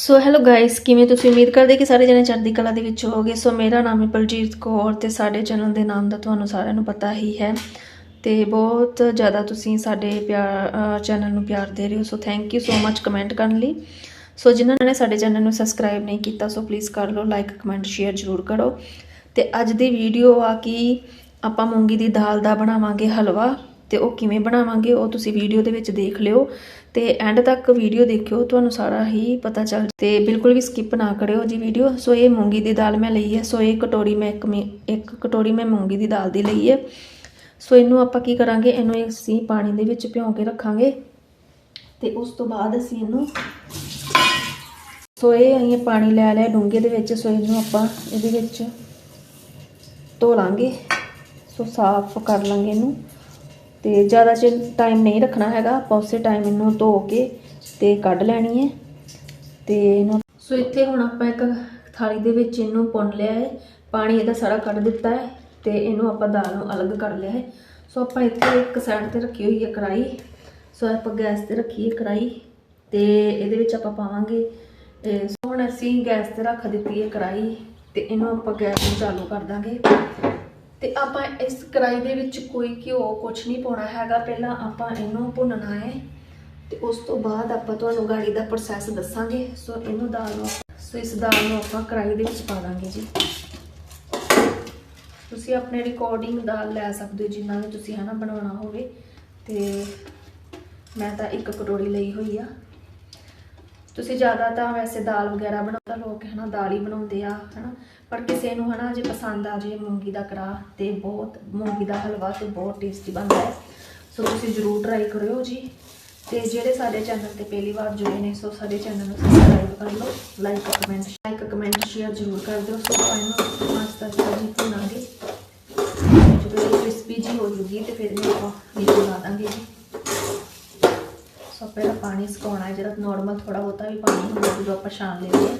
So hello guys ਕਿਵੇਂ ਤੁਸੀਂ ਉਮੀਦ ਕਰਦੇ ਕਿ ਸਾਰੇ ਜਣੇ ਚੜ੍ਹਦੀ ਕਲਾ ਦੇ ਵਿੱਚ ਹੋਵੋਗੇ? ਸੋ ਮੇਰਾ ਨਾਮ ਹੈ ਬਲਜੀਤ ਕੌਰ ਤੇ ਸਾਡੇ ਚੈਨਲ ਦੇ ਨਾਮ ਦਾ ਤੁਹਾਨੂੰ ਸਾਰਿਆਂ ਨੂੰ ਪਤਾ ਹੀ ਹੈ। ਤੇ ਬਹੁਤ ਜ਼ਿਆਦਾ ਤੁਸੀਂ ਸਾਡੇ ਪਿਆਰ ਚੈਨਲ ਨੂੰ ਪਿਆਰ ਦੇ ਰਹੇ ਹੋ। So thank you so much comment ਕਰਨ ਲਈ। ਸੋ ਜਿਨ੍ਹਾਂ ਨੇ ਸਾਡੇ ਚੈਨਲ ਨੂੰ ਸਬਸਕ੍ਰਾਈਬ ਨਹੀਂ ਕੀਤਾ ਸੋ ਪਲੀਜ਼ ਕਰ ਲਓ ਲਾਈਕ ਕਮੈਂਟ ਸ਼ੇਅਰ ਜ਼ਰੂਰ ਕਰੋ। ਤੇ ਅੱਜ ਦੀ ਵੀਡੀਓ ਆ ਕਿ ਆਪਾਂ ਮੂੰਗੀ ਦੀ ਦਾਲ ਦਾ ਬਣਾਵਾਂਗੇ ਹਲਵਾ। ਤੇ ਉਹ ਕਿਵੇਂ ਬਣਾਵਾਂਗੇ, ਉਹ ਤੁਸੀਂ ਵੀਡੀਓ ਦੇ ਵਿੱਚ ਦੇਖ ਲਿਓ। ਤੇ ਐਂਡ ਤੱਕ ਵੀਡੀਓ ਦੇਖਿਓ, ਤੁਹਾਨੂੰ ਸਾਰਾ ਹੀ ਪਤਾ ਚੱਲ ਤੇ ਬਿਲਕੁਲ ਵੀ ਸਕਿਪ ਨਾ ਕਰਿਓ ਜੀ ਵੀਡੀਓ ਸੋ ਇਹ ਮੂੰਗੀ ਦੀ ਦਾਲ ਮੈਂ ਲਈ ਹੈ। ਸੋ ਇਹ ਕਟੋਰੀ ਮੈਂ ਇੱਕ ਮੀ- ਇੱਕ ਕਟੋਰੀ ਮੈਂ ਮੂੰਗੀ ਦੀ ਦਾਲ ਦੀ ਲਈ ਹੈ। ਸੋ ਇਹਨੂੰ ਆਪਾਂ ਕੀ ਕਰਾਂਗੇ? ਇਹਨੂੰ ਅਸੀਂ ਪਾਣੀ ਦੇ ਵਿੱਚ ਭਿਉਂ ਕੇ ਰੱਖਾਂਗੇ। ਤੇ ਉਸ ਤੋਂ ਬਾਅਦ ਅਸੀਂ ਇਹਨੂੰ ਸੋ ਇਹ ਅਸੀਂ ਪਾਣੀ ਲੈ ਲਿਆ ਡੂੰਘੇ ਦੇ ਵਿੱਚ। ਸੋ ਇਹਨੂੰ ਆਪਾਂ ਇਹਦੇ ਵਿੱਚ ਧੋ ਲਾਂਗੇ। ਸੋ ਸਾਫ਼ ਕਰ ਲਾਂਗੇ ਇਹਨੂੰ। ਤੇ ਜ਼ਿਆਦਾ ਚਿਰ ਟਾਈਮ ਨਹੀਂ ਰੱਖਣਾ ਹੈਗਾ, ਆਪਾਂ ਉਸੇ ਟਾਈਮ ਇਹਨੂੰ ਧੋ ਕੇ ਤੇ ਕੱਢ ਲੈਣੀ ਹੈ। ਤੇ ਇਹਨੂੰ ਸੋ ਇੱਥੇ ਹੁਣ ਆਪਾਂ ਇੱਕ ਥਾਲੀ ਦੇ ਵਿੱਚ ਇਹਨੂੰ ਪੁੰਨ ਲਿਆ ਹੈ। ਪਾਣੀ ਇਹਦਾ ਸਾਰਾ ਕੱਢ ਦਿੱਤਾ ਹੈ ਤੇ ਇਹਨੂੰ ਆਪਾਂ ਦਾਲ ਨੂੰ ਅਲੱਗ ਕਰ ਲਿਆ ਹੈ। ਸੋ ਆਪਾਂ ਇੱਥੇ ਇੱਕ ਸਾਈਡ ਤੇ ਰੱਖੀ ਹੋਈ ਹੈ ਕੜਾਈ ਸੋ ਆਪਾਂ ਗੈਸ ਤੇ ਰੱਖੀ ਹੈ ਕੜਾਈ ਤੇ ਇਹਦੇ ਵਿੱਚ ਆਪਾਂ ਪਾਵਾਂਗੇ, ਇਹ ਸੋ ਹੁਣ ਅਸੀਂ ਗੈਸ ਤੇ ਰੱਖ ਦਿੱਤੀ ਹੈ ਕੜਾਈ ਤੇ ਇਹਨੂੰ ਆਪਾਂ ਗੈਸ ਨੂੰ ਚਾਲੂ ਕਰ ਦਾਂਗੇ। ਤੇ ਆਪਾਂ ਇਸ ਕੜਾਈ ਦੇ ਵਿੱਚ ਕੋਈ ਘਿਓ ਕੁਛ ਨਹੀਂ ਪਾਉਣਾ ਹੈਗਾ, ਪਹਿਲਾਂ ਆਪਾਂ ਇਹਨੂੰ ਭੁੰਨਣਾ ਹੈ ਤੇ ਉਸ ਤੋਂ ਬਾਅਦ ਆਪਾਂ ਤੁਹਾਨੂੰ ਗਾੜੀ ਦਾ ਪ੍ਰੋਸੈਸ ਦੱਸਾਂਗੇ। ਸੋ ਇਹਨੂੰ ਦਾਲ ਨੂੰ ਸੋ ਇਸ ਦਾਲ ਨੂੰ ਆਪਾਂ ਕੜਾਈ ਦੇ ਵਿੱਚ ਪਾ ਦਾਂਗੇ ਜੀ। ਤੁਸੀਂ ਆਪਣੇ ਰਿਕਾਰਡਿੰਗ ਦਾਲ ਲੈ ਸਕਦੇ ਹੋ, ਜਿੰਨਾ ਵੀ ਤੁਸੀਂ ਹਨਾ ਬਣਾਉਣਾ ਹੋਵੇ। ਤੇ ਮੈਂ ਤਾਂ ਇੱਕ ਕਟੋਰੀ ਲਈ ਹੋਈ ਆ। ਤੁਸੀਂ ਜ਼ਿਆਦਾ ਤਾਂ ਵੈਸੇ ਦਾਲ ਵਗੈਰਾ ਬਣਾਉਂਦਾ ਲੋਕ ਹਨਾ ਦਾਲ ਹੀ ਬਣਾਉਂਦੇ ਆ, ਹਨਾ। ਪਰ ਕਿਸੇ ਨੂੰ ਹਨਾ ਜੇ ਪਸੰਦ ਆ ਜੇ ਮੂੰਗੀ ਦਾ ਕੜਾਹ ਤੇ ਬਹੁਤ, ਮੂੰਗੀ ਦਾ ਹਲਵਾ ਤੇ ਬਹੁਤ ਟੇਸਟੀ ਬਣਦਾ ਹੈ। ਸੋ ਤੁਸੀਂ ਜ਼ਰੂਰ ਟਰਾਈ ਕਰਿਓ ਜੀ। ਤੇ ਜਿਹੜੇ ਸਾਡੇ ਚੈਨਲ ਤੇ ਪਹਿਲੀ ਵਾਰ ਜੁੜੇ ਨੇ, ਸੋ ਸਾਡੇ ਚੈਨਲ ਨੂੰ ਸਬਸਕ੍ਰਾਈਬ ਕਰ ਲਓ like comment like comment share ਜ਼ਰੂਰ ਕਰ ਦਿਓ। ਸੋ ਆਪਾਂ ਇਹਨੂੰ ਪਾਸਤਾ ਜੀ ਭੁਨਾਂਗੇ ਜਦੋਂ ਇਹ ਕ੍ਰਿਸਪੀ ਜੀ ਹੋ ਜੂਗੀ ਤੇ ਫਿਰ ਇਹਨੂੰ ਆਪਾਂ ਵਿੱਚ ਲਾ ਦਾਂਗੇ ਜੀ। ਸੋ ਪਹਿਲਾਂ ਪਾਣੀ ਸੁਕਾਉਣਾ ਹੈ, ਜਿਹੜਾ ਨਾਰਮਲ ਥੋੜਾ ਬਹੁਤਾ ਵੀ ਪਾਣੀ ਹੁੰਦਾ ਜਦੋਂ ਆਪਾਂ ਛਾਣ ਲੈਂਦੇ ਹਾਂ।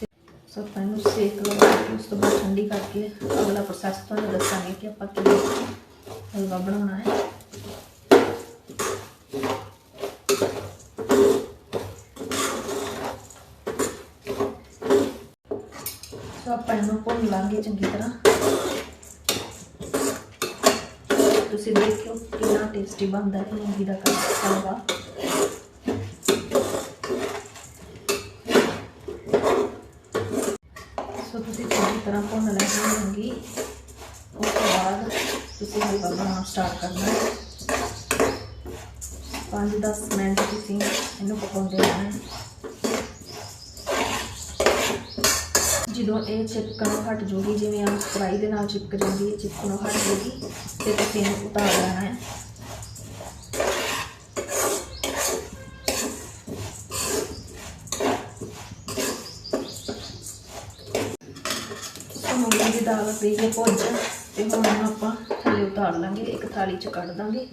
ਤੇ ਸੋ ਆਪਾਂ ਇਹਨੂੰ ਸੇਕ ਲਗਾ ਉਸ ਤੋਂ ਬਾਅਦ ਠੰਡੀ ਕਰਕੇ ਅਗਲਾ ਪ੍ਰੋਸੈਸ ਤੁਹਾਨੂੰ ਦੱਸਾਂਗੇ ਕਿ ਆਪਾਂ ਕਿਵੇਂ ਹਲਵਾ ਬਣਾਉਣਾ ਹੈ। ਸੋ ਆਪਾਂ ਇਹਨੂੰ ਭੁੰਨ ਲਾਂਗੇ ਚੰਗੀ ਤਰ੍ਹਾਂ। ਤੁਸੀਂ ਦੇਖਿਓ ਕਿੰਨਾ ਟੇਸਟੀ ਬਣਦਾ ਹੈ ਮੂੰਗੀ ਦਾ ਹਲਵਾ ਸੋ ਤੁਸੀਂ ਚੰਗੀ ਤਰ੍ਹਾਂ ਭੁੰਨ ਲੈਣੀ ਉਸ ਤੋਂ ਬਾਅਦ ਤੁਸੀਂ ਹਲਵਾ ਬਣਾਉਣਾ ਸਟਾਰਟ ਕਰਨਾ ਹੈ। 5-10 ਮਿੰਟ ਤੁਸੀਂ ਇਹਨੂੰ ਪਕਾਉਂਦੇ ਰਹਿਣਾ ਹੈ। ਜਦੋਂ ਇਹ ਚਿਪਕਣੋਂ ਹਟ ਜੂਗੀ, ਜਿਵੇਂ ਆ ਕੜਾਈ ਦੇ ਨਾਲ ਚਿਪਕ ਜਾਂਦੀ ਹੈ, ਚਿਪਕਣੋਂ ਹਟ ਜੂਗੀ, ਤੇ ਤੁਸੀਂ ਇਹਨੂੰ ਉਤਾਰ ਲੈਣਾ ਹੈ ਸੋ ਮੂੰਗੀ ਪਈ ਹੈ ਭੁੱਜ। ਤੇ ਹੁਣ ਇਹਨੂੰ ਆਪਾਂ ਥੱਲੇ ਉਤਾਰ ਲਾਂਗੇ, ਇੱਕ ਥਾਲੀ 'ਚ ਕੱਢ ਦਾਂਗੇ।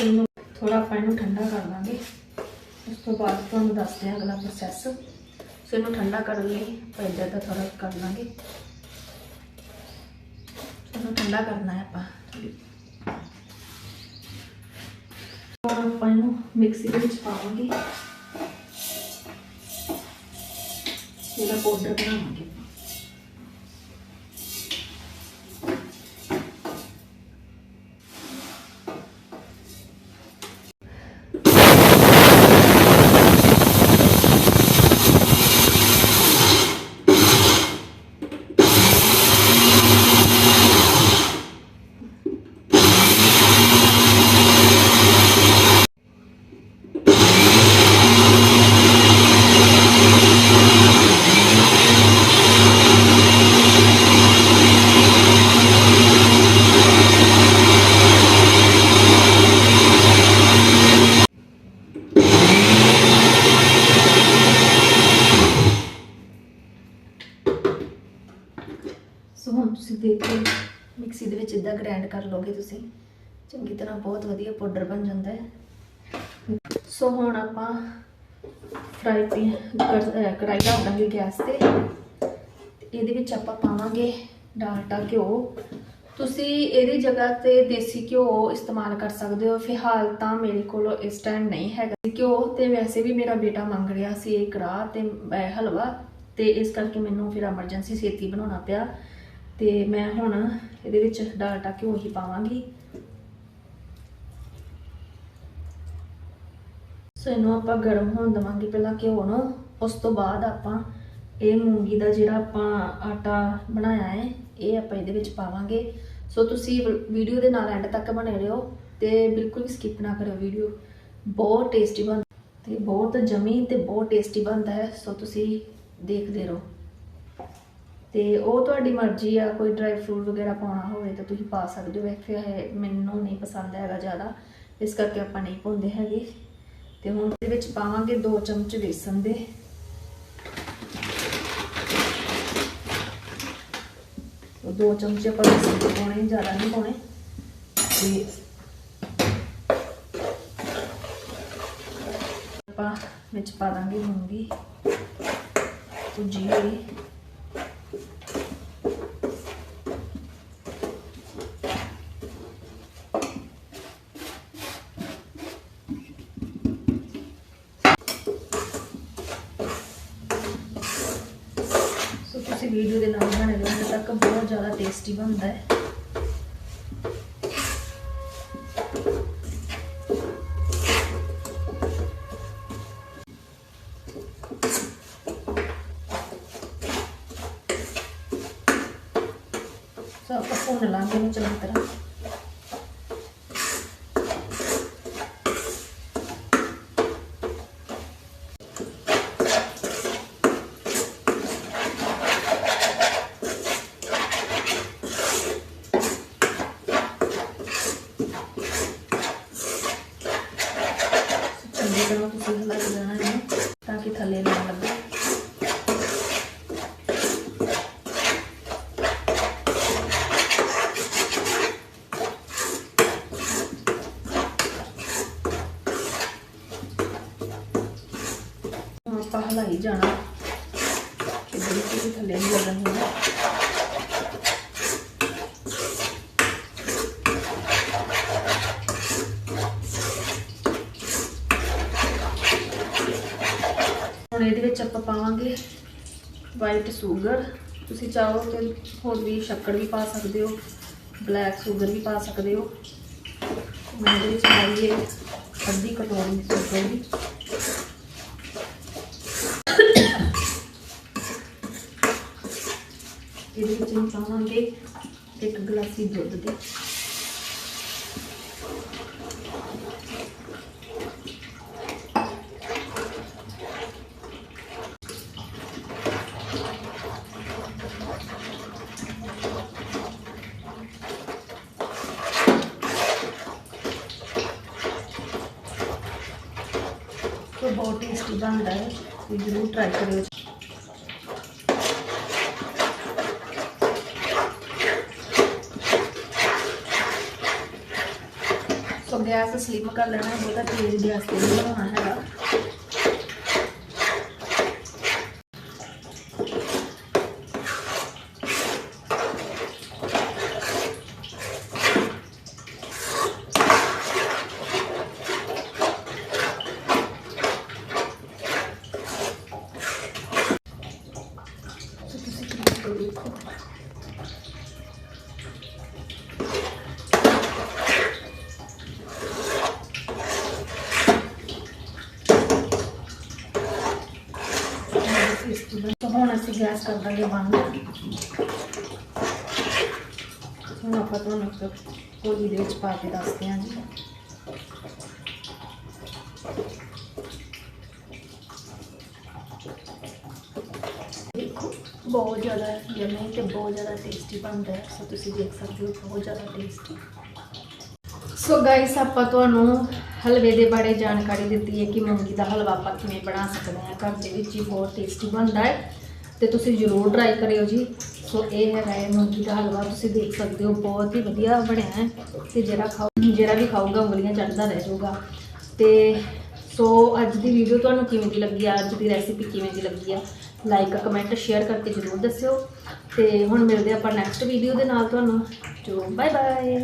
ਇਹਨੂੰ ਥੋੜਾ ਆਪਾਂ ਇਹਨੂੰ ਠੰਡਾ ਕਰ ਲਾਂਗੇ। ਉਸ ਤੋਂ ਬਾਅਦ ਤੁਹਾਨੂੰ ਦੱਸਦੇ ਹਾਂ ਅਗਲਾ ਪ੍ਰੋਸੈਸ ਸੋ ਇਹਨੂੰ ਠੰਡਾ ਕਰਨ ਲਈ ਆਪਾਂ ਪਹਿਲਾਂ ਦਾ ਥੋੜਾ ਕਰ ਲਾਂਗੇ। ਇਹਨੂੰ ਠੰਡਾ ਕਰਨਾ ਹੈ ਆਪਾਂ। ਹੁਣ ਆਪਾਂ ਇਹਨੂੰ ਮਿਕਸੀ ਦੇ ਵਿੱਚ ਪਾਵਾਂਗੇ। ਇਹਦਾ ਪਾਊਡਰ ਬਣਾਵਾਂਗੇ। ਸੋ ਹੁਣ ਤੁਸੀਂ ਦੇਖ ਦੇਖੋ ਮਿਕਸੀ ਦੇ ਵਿੱਚ ਇਦਾਂ ਗ੍ਰਾਈਂਡ ਕਰ ਲਓਗੇ ਤੁਸੀਂ। ਚੰਗੀ ਤਰ੍ਹਾਂ ਬਹੁਤ ਵਧੀਆ ਪਾਊਡਰ ਬਣ ਜਾਂਦਾ ਹੈ। ਸੋ ਹੁਣ ਆਪਾਂ ਫਰਾਈ ਪੈਨ ਕੜਾਈ ਰੱਖਾਂਗੇ ਗੈਸ ਤੇ। ਇਹਦੇ ਵਿੱਚ ਆਪਾਂ ਪਾਵਾਂਗੇ ਡਾਲਟਾ ਘਿਓ। ਤੁਸੀਂ ਇਹਦੀ ਜਗ੍ਹਾ ਤੇ ਦੇਸੀ ਘਿਓ ਇਸਤੇਮਾਲ ਕਰ ਸਕਦੇ ਹੋ। ਫਿਲਹਾਲ ਤਾਂ ਮੇਰੇ ਕੋਲ ਇਸ ਟਾਈਮ ਨਹੀਂ ਹੈਗਾ। ਘਿਓ ਤੇ ਵੈਸੇ ਵੀ ਮੇਰਾ ਬੇਟਾ ਮੰਗ ਰਿਹਾ ਸੀ ਇਹ ਕੜਾਹ ਤੇ ਹਲਵਾ। ਤੇ ਇਸ ਕਰਕੇ ਮੈਨੂੰ ਫਿਰ ਐਮਰਜੈਂਸੀ ਛੇਤੀ ਬਣਾਉਣਾ ਪਿਆ। ਤੇ ਮੈਂ ਹੁਣ ਇਹਦੇ ਵਿੱਚ ਡਾਲਟਾ ਘਿਓ ਹੀ ਪਾਵਾਂਗੀ। ਸੋ ਇਹਨੂੰ ਆਪਾਂ ਗਰਮ ਹੋਣ ਦਵਾਂਗੇ ਪਹਿਲਾਂ ਘਿਓ ਨੂੰ। ਉਸ ਤੋਂ ਬਾਅਦ ਆਪਾਂ ਇਹ ਮੂੰਗੀ ਦਾ ਜਿਹੜਾ ਆਪਾਂ ਆਟਾ ਬਣਾਇਆ ਹੈ, ਇਹ ਆਪਾਂ ਇਹਦੇ ਵਿੱਚ ਪਾਵਾਂਗੇ। ਸੋ ਤੁਸੀਂ ਵੀਡੀਓ ਦੇ ਨਾਲ ਐਂਡ ਤੱਕ ਬਣੇ ਰਹੋ ਤੇ ਬਿਲਕੁਲ ਵੀ ਸਕਿਪ ਨਾ ਕਰਿਓ ਵੀਡੀਓ। ਬਹੁਤ ਟੇਸਟੀ ਬਣ, ਤੇ ਬਹੁਤ ਜਮੀ ਤੇ ਬਹੁਤ ਟੇਸਟੀ ਬਣਦਾ ਹੈ। ਸੋ ਤੁਸੀਂ ਦੇਖਦੇ ਰਹੋ। ਤੇ ਉਹ ਤੁਹਾਡੀ ਮਰਜ਼ੀ ਆ, ਕੋਈ ਡਰਾਈ ਫਰੂਟ ਵਗੈਰਾ ਪਾਉਣਾ ਹੋਵੇ ਤਾਂ ਤੁਸੀਂ ਪਾ ਸਕਦੇ ਹੋ। ਵੈਸੇ ਹੈ ਮੈਨੂੰ ਨਹੀਂ ਪਸੰਦ ਹੈਗਾ ਜ਼ਿਆਦਾ। ਇਸ ਕਰਕੇ ਆਪਾਂ ਨਹੀਂ ਪਾਉਂਦੇ ਹੈਗੇ। ਤੇ ਹੁਣ ਇਹਦੇ ਵਿੱਚ ਪਾਵਾਂਗੇ 2 ਚਮਚ ਬੇਸਨ ਦੇ। ਦੋ ਚਮਚੇ ਆਪਾਂ ਬੇਸਨ ਦੇ ਪਾਉਣੇ, ਜ਼ਿਆਦਾ ਨਹੀਂ ਪਾਉਣੇ। ਤੇ ਆਪਾਂ ਵਿੱਚ ਪਾ ਦਾਂਗੇ ਮੂੰਗੀ ਭੁੱਜੀ ਹੋਈ ਸੋ ਤੁਸੀਂ ਵੀਡੀਓ ਦੇ ਨਾਲ ਬਣੇ ਰਹੋ ਤੱਕ ਬਹੁਤ ਜ਼ਿਆਦਾ ਟੇਸਟੀ ਬਣਦਾ ਹੈ। ਸੋ ਆਪਾਂ ਭੁੰਨ ਲਾਂਗੇ ਇਹਨੂੰ ਚੰਗੀ ਤਰ੍ਹਾਂ ਚੰਗੀ ਤਰ੍ਹਾਂ ਤੁਸੀਂ ਹਿਲਾ ਕੇ ਦੇਣਾ ਇਹਨੂੰ ਤਾਂ ਕਿ ਥੱਲੇ ਨਾ ਲੱਗੇ ਹੁਣ ਆਪਾਂ ਹਲਾਈ ਜਾਣਾ ਕਿ ਬਿਲਕੁਲ ਵੀ ਥੱਲੇ ਨਹੀਂ ਲੱਗਣੀ ਹੈ ਹੁਣ ਇਹਦੇ ਵਿੱਚ ਆਪਾਂ ਪਾਵਾਂਗੇ ਵਾਈਟ ਸ਼ੂਗਰ ਤੁਸੀਂ ਚਾਹੋ ਤੇ ਹੋਰ ਵੀ ਸ਼ੱਕਰ ਵੀ ਪਾ ਸਕਦੇ ਹੋ ਬਲੈਕ ਸ਼ੂਗਰ ਵੀ ਪਾ ਸਕਦੇ ਹੋ। ਮੈਂ ਇਹਦੇ ਵਿੱਚ ਪਾਈ ਅੱਧੀ ਕਟੋਰੀ ਸ਼ੂਗਰ ਦੀ ਇਹਦੇ ਵਿੱਚ ਅਸੀਂ ਪਾਵਾਂਗੇ ਇੱਕ ਗਲਾਸੀ ਦੁੱਧ ਦੇ। ਬਣਦਾ ਹੈ ਤੁਸੀਂ ਜ਼ਰੂਰ ਟਰਾਈ ਕਰਿਓ। ਸੋ ਗੈਸ ਸਲਿਮ ਕਰ ਲੈਣਾ, ਬਹੁਤਾ ਤੇਜ਼ ਗੈਸ ਤੇ ਨਹੀਂ ਬਣਾਉਣਾ ਹੈਗਾ। ਤਾਂ ਹੁਣ ਅਸੀਂ ਗੈਸ ਕਰ ਦਾਂਗੇ ਬੰਦ ਹੁਣ ਆਪਾਂ ਤੁਹਾਨੂੰ ਇੱਕ ਕੋਲੀ ਦੇ ਵਿੱਚ ਪਾ ਕੇ ਦੱਸਦੇ ਹਾਂ ਜੀ ਦੇਖੋ ਬਹੁਤ ਜ਼ਿਆਦਾ ਯਮੀ ਤੇ ਬਹੁਤ ਜ਼ਿਆਦਾ ਟੇਸਟੀ ਬਣਦਾ ਹੈ ਸੋ ਤੁਸੀਂ ਦੇਖ ਸਕਦੇ ਹੋ ਬਹੁਤ ਜ਼ਿਆਦਾ ਟੇਸਟੀ ਸੋ ਗਾਇਸ ਆਪਾਂ ਤੁਹਾਨੂੰ ਹਲਵੇ ਦੇ ਬਾਰੇ ਜਾਣਕਾਰੀ ਦਿੱਤੀ ਹੈ ਕਿ ਮੂੰਗੀ ਦਾ ਹਲਵਾ ਆਪਾਂ ਕਿਵੇਂ ਬਣਾ ਸਕਦੇ ਹਾਂ। ਘਰ ਦੇ ਵਿੱਚ ਹੀ ਬਹੁਤ ਟੇਸਟੀ ਬਣਦਾ ਹੈ ਤੇ ਤੁਸੀਂ ਜ਼ਰੂਰ ਟਰਾਈ ਕਰਿਓ ਜੀ। ਸੋ ਇਹ ਹੈਗਾ ਹੈ ਮੂੰਗੀ ਦਾ ਹਲਵਾ। ਤੁਸੀਂ ਦੇਖ ਸਕਦੇ ਹੋ, ਬਹੁਤ ਹੀ ਵਧੀਆ ਬਣਿਆ ਹੈ ਤੇ ਜਿਹੜਾ ਖਾਓ ਜਿਹੜਾ ਵੀ ਖਾਊਗਾ, ਉਂਗਲੀਆਂ ਚੜਦਾ ਰਹਿ ਜਾਊਗਾ। ਤੇ ਸੋ ਅੱਜ ਦੀ ਵੀਡੀਓ ਤੁਹਾਨੂੰ ਕਿਵੇਂ ਦੀ ਲੱਗੀ? ਆ ਅੱਜ ਦੀ ਰੈਸਿਪੀ ਕਿਵੇਂ ਦੀ ਲੱਗੀ ਆ? ਲਾਈਕ ਕਮੈਂਟ ਸ਼ੇਅਰ ਕਰਕੇ ਜ਼ਰੂਰ ਦੱਸਿਓ। ਤੇ ਹੁਣ ਮਿਲਦੇ ਆਪਾਂ ਨੈਕਸਟ ਵੀਡੀਓ ਦੇ ਨਾਲ ਤੁਹਾਨੂੰ। ਜੋ ਬਾਏ ਬਾਏ